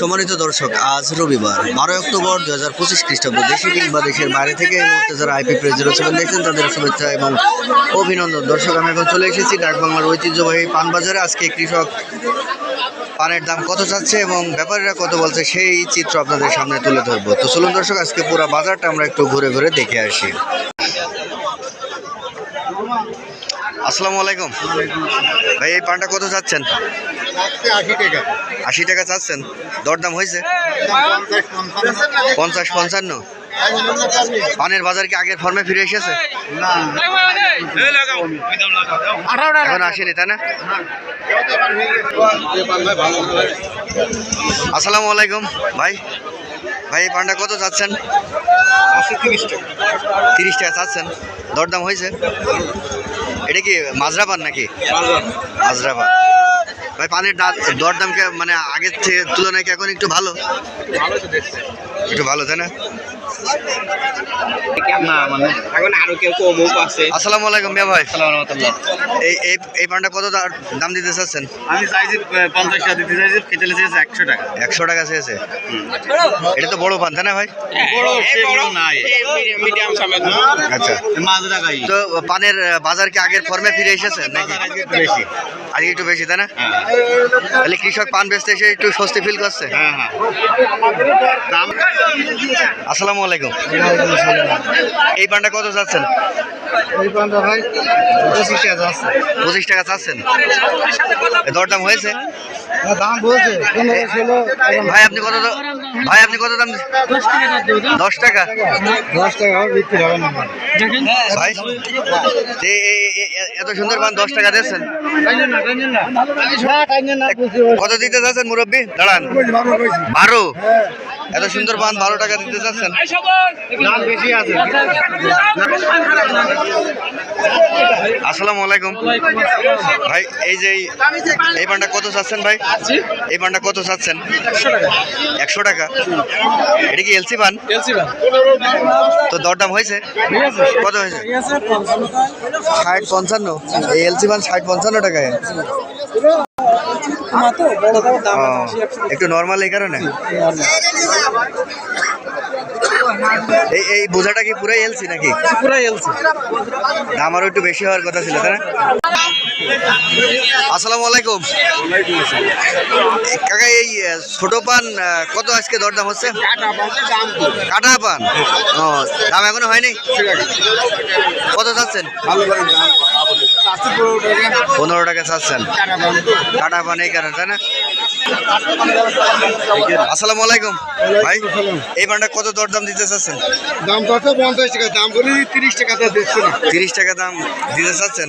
সম্মানিত দর্শক, আজ রবিবার বারো অক্টোবর দু হাজার পঁচিশ খ্রিস্টাব্দ, দেশে কিংবা দেশের বাইরে থেকে এই মুহূর্তে যারা আইপি জিরো সেভেন দেখছেন তাদের শুভেচ্ছা এবং অভিনন্দন। দর্শক, আমি এখন চলে এসেছি ডাকবাংলার ঐতিহ্যবাহী পানবাজারে। আজকে কৃষক পানের দাম কত চাচ্ছে এবং ব্যাপারীরা কত বলছে, সেই চিত্র আপনাদের সামনে তুলে ধরবো। তো চলুন দর্শক, আজকে পুরো বাজারটা আমরা একটু ঘুরে ঘুরে দেখে আসি। আসসালামু আলাইকুম। ভাই, এই পানটা কত চাচ্ছেন? আশি টাকা চাচ্ছেন। দরদাম হয়েছে? পঞ্চাশ পঞ্চান্ন। পানের বাজার কি আগের ফর্মে ফিরে এসেছে? এখন আসেনি, তাই না? আসসালামু আলাইকুম, ভাই। ভাই, এই পানটা কত চাচ্ছেন? তিরিশ টাকা চাচ্ছেন। দরদাম হয়েছে? এটা কি মাজরা পান নাকি? মাজরা পান ভাই পানের দরদাম কে মানে আগের থেকে তুলনায় কি এখন একটু ভালো? একটু ভালো তাই না? না মানে এখন আরও কেউ কমও আছে। আসসালামু আলাইকুম মিয়া ভাই। সালাম এই এই এই পানটা কত দাম দিতে চাচ্ছেন? আমি চাইছি পঞ্চাশ টাকা দিতে চাইছি খেতে চেয়েছে একশো টাকা। একশো টাকা চেয়েছে? এটা তো বড় পান তাই না ভাই? বড় সেগুলো নাই। মিডিয়াম সামেত আচ্ছা। তো পানের বাজার কি আগের ফর্মে ফিরে এসেছে নাকি? বেশি। আজকে একটু বেশি তাই না? হ্যাঁ। তাহলে কৃষক পান বেচতে এসে একটু স্বস্তি ফিল করছে? হ্যাঁ হ্যাঁ। আসসালামু আলাইকুম। এই পানটা কত চাচ্ছেন এই পান্তা ভাই পঁচিশ টাকা যাচ্ছে। পঁচিশ টাকা চাচ্ছেন দরদাম হয়েছে? দাম বলছে ভাই আপনি কত ভাই আপনি কত দাম দশ টাকা দশ টাকা? বিক্রি হবে না ভাই এত সুন্দর পান দশ টাকা দিচ্ছেন কত দিতে চাচ্ছেন মুরব্বী? দাঁড়ান। বারো। এত সুন্দর পান বারো টাকা দিতে চাচ্ছেন? বেশি আছে। আসসালামু আলাইকুম। ভাই এই যে এই- এই পানটা কত চাচ্ছেন ভাই? এই পানটা কত চাচ্ছেন? একশো টাকা। এটা কি এলসি পান তো দরদাম হয়েছে? কত হয়েছে? ষাট পঞ্চান্ন। এই এলসি পান ষাট পঞ্চান্ন টাকায়। একটু নর্মাল এই কারণে? এই এই বোঝাটা কি পুরাই এলসি নাকি? দাম আরও একটু বেশি হওয়ার কথা ছিল তাই না? আসসালামু আলাইকুম। কাকা এই ছোট পান কত আজকে দরদাম হচ্ছে? কাটা পান। ও দাম এখনও হয়নি? কত চাচ্ছেন? পনেরো টাকা চাচ্ছেন। কাটা পান এই কারণে তাই না? আসসালামু আলাইকুম। ভাই এই পানটা কত দরদাম দিতে চাচ্ছেন? দাম কত পঞ্চাশ টাকা। দাম বলে তিরিশ টাকা দিচ্ছে না। তিরিশ টাকা দাম দিতে চাচ্ছেন?